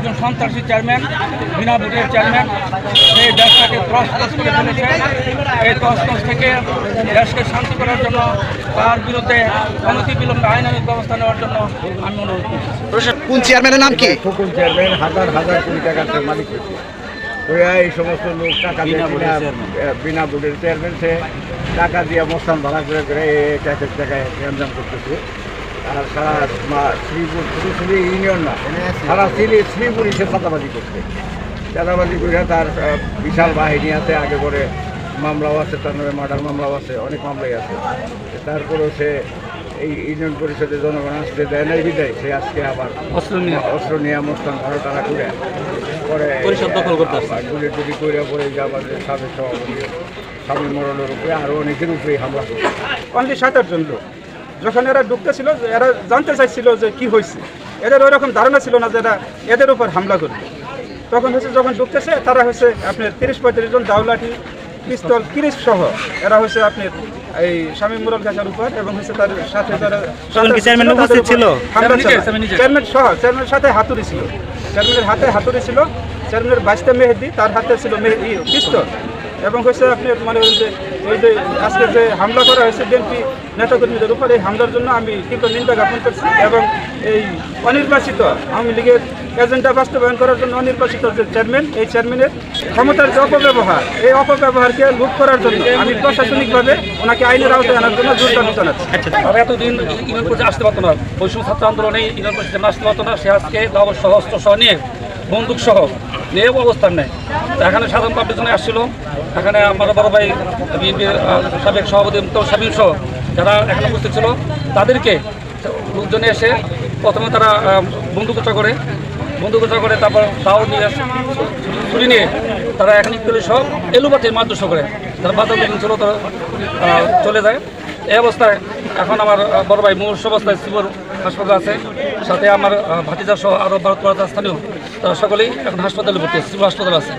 একজন সন্ত্রাসী চেয়ারম্যান বিনা ভোটের চেয়ারম্যান এই দেশটাকে তসতস করে ফেলেছে এই তসতস থেকে দেশকে শান্তি করার জন্য তার বিরুদ্ধে অনতি বিলম্বে আইনানুগ ব্যবস্থা নেওয়ার জন্য আমি অনুরোধ করছি। কোন চেয়ারম্যানের নাম কি? কোন চেয়ারম্যান? হাজার হাজার কোটি টাকার মালিক ওরা এই সমস্ত লোক টাকা দিয়ে বিনা ভোটের চেয়ারম্যান। সে। টাকা দিয়ে মস্তান ভাড়া করে করে এই টাকায় গ্যাঞ্জাম করতেছে। সারা মা- শ্রীপুর শুধু শুধু ইউনিয়ন না সারা শ্রী শ্রীপুরই সে চাঁদাবাজি করছে। চাঁদাবাজি করে তার বিশাল বাহিনী আছে আগে করে মামলাও আছে তার নামে মার্ডার মামলাও আছে অনেক মামলাই আছে। তারপরেও সে এই ইউনিয়ন পরিষদে জনগণ আসতে দেয় নাই বিদায় সে আজকে আবার অস্ত্র নিয়ে অস্ত্র নিয়ে মোস্তান ভালো তারা করে পরে পরিষদ দখল করতে গুলি টুলি করে পরে যে আমাদের সাবেক সভাপতি স্বামী মরণের উপরে আরও অনেকের উপরে হামলা করছে। অনলি সাত আটজন লোক। যখন এরা ঢুকতেছিল এরা জানতে চাইছিল যে কি হয়েছে। এদের ওই রকম ধারণা ছিল না যে এরা এদের উপর হামলা করবে। তখন হচ্ছে যখন ঢুকতেছে তারা হচ্ছে আপনার তিরিশ পঁয়ত্রিশ জন দাওলাঠি পিস্তল তিরিশ সহ এরা হচ্ছে আপনার এই স্বামী মুরল গাছার উপর এবং হচ্ছে তার সাথে তারা চেয়ারম্যান ছিল? চেয়ারম্যান সহ চেয়ারম্যানের সাথে হাতুড়ি ছিল। চেয়ারম্যানের হাতে হাতুড়ি ছিল। চেয়ারম্যানের বাইশটা মেহেদি তার হাতে ছিল মেহেদি পিস্তল। এবং হচ্ছে আপনি মনে করেন যে ওই যে আজকে যে হামলা করা হয়েছে বিএনপি নেতাকর্মীদের উপর, এই হামলার জন্য আমি তীব্র নিন্দা জ্ঞাপন করছি এবং এই অনির্বাচিত আওয়ামী লীগের এজেন্ডা বাস্তবায়ন করার জন্য অনির্বাচিত যে চেয়ারম্যান, এই চেয়ারম্যানের ক্ষমতার যে অপব্যবহার, এই অপব্যবহারকে লুট করার জন্য আমি প্রশাসনিকভাবে ওনাকে আইনের আওতায় আনার জন্য জোর দাবি জানাচ্ছি। তারা এতদিন ইউনিয়ন আসতে পারতো না। বৈষম্য ছাত্র আন্দোলনে ইউনিয়ন পরিষদে আসতে পারতো না। সে আজকে দাবর সহ, অস্ত্র সহ নিয়ে বন্দুক সহ নিয়ে অবস্থান নেয় এখানে সাধারণ পাবলিক জন্য আসছিল। এখানে আমার বড় ভাই বিএনপির সাবেক সভাপতি মুক্তার সাবির সহ যারা এখানে উপস্থিত ছিল তাদেরকে লোকজনে এসে প্রথমে তারা আহ, বন্দুকচা করে বন্দুকচা করে তারপর দাও নিয়ে ছুরি নিয়ে তারা এখানে পুলিশ সহ এলুবাতে মাদ্রাসা করে তারা বাধা ছিল তারা চলে যায়। এই অবস্থায় এখন আমার বড় ভাই মুমূর্ষ অবস্থায় শিবর হাসপাতাল আছে। সাথে আমার ভাতিজা সহ আরও ভারত স্থানীয়। তারা সকলেই এখন হাসপাতালে ভর্তি আছে হাসপাতাল আছে।